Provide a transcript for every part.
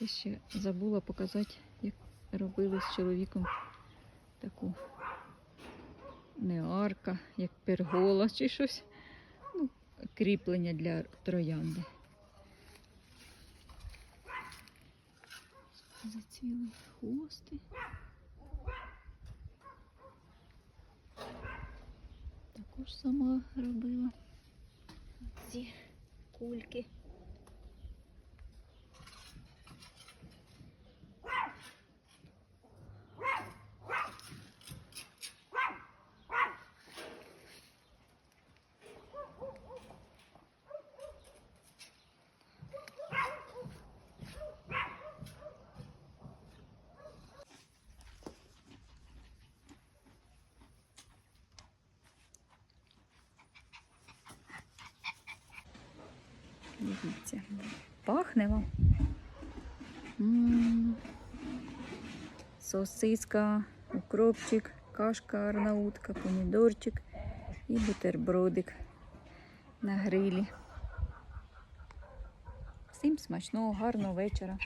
Ти ще забула показати, як робили з чоловіком таку не арка, як пергола чи щось. Ну, кріплення для троянди. Зацвіли хвости. Також сама робила ці кульки. Дивіться, пахне вам. М. Сосиска, укропчик, кашка арнаутка, помідорчик і бутербродик на грилі. Всім смачного, гарного вечора.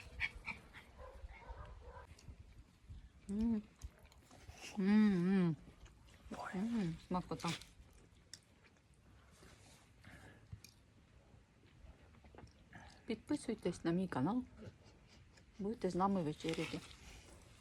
М. М-м. М, Смакота. Підписуйтесь на мій канал. Будете з нами вечеряти.